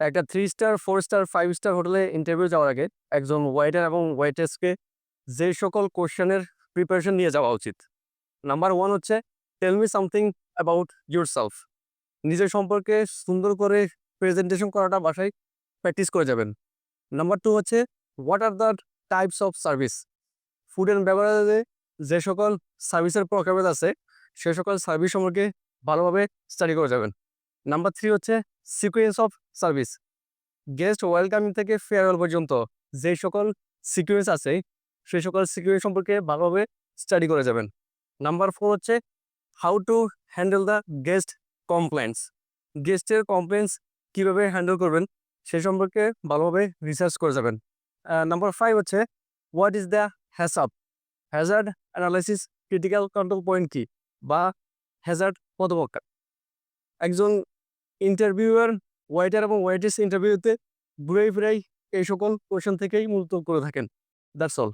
একটা three star four star five star হোটেলে interview যাওয়ার আগে একজন ওয়েটার এবং ওয়েটার্সকে যে সকল কোশ্চেনের প্রিপারেশন নিয়ে যাওয়া উচিত। নাম্বার ওয়ান হচ্ছে tell me something about yourself নিজের সম্পর্কে সুন্দর করে প্রেজেন্টেশন করাটা বাসায় প্র্যাকটিস করে যাবেন। নাম্বার টু হচ্ছে what are the types of service food and বেভারেজে যে সকল সার্ভিসের প্রকারভেদ আছে, সে সকল সার্ভিস সম্পর্কে ভালোভাবে স্টাডি করে যাবেন। নাম্বার থ্রি হচ্ছে sequence of service guest welcoming থেকে ফেয়ারওয়েল পর্যন্ত যে সকল সিকুয়েন্স আছে সেই সকল সিকুয়েন্স সম্পর্কে ভালোভাবে স্টাডি করে যাবেন। নাম্বার ফোর হচ্ছে how to handle the guest complaints গেস্টের complaints কীভাবে হ্যান্ডেল করবেন, সে সম্পর্কে ভালোভাবে রিসার্চ করে যাবেন। নাম্বার ফাইভ হচ্ছে what is the HACCP hazard analysis critical control point কি বা হ্যাজার্ড পদবক্কা একজন ইন্টারভিউয়ার ওয়েটার এবং ওয়েটেস ইন্টারভিউতে ঘুরেই ফিরাই এই সকল কোয়েশন থেকেই মূলত করে থাকেন। That's all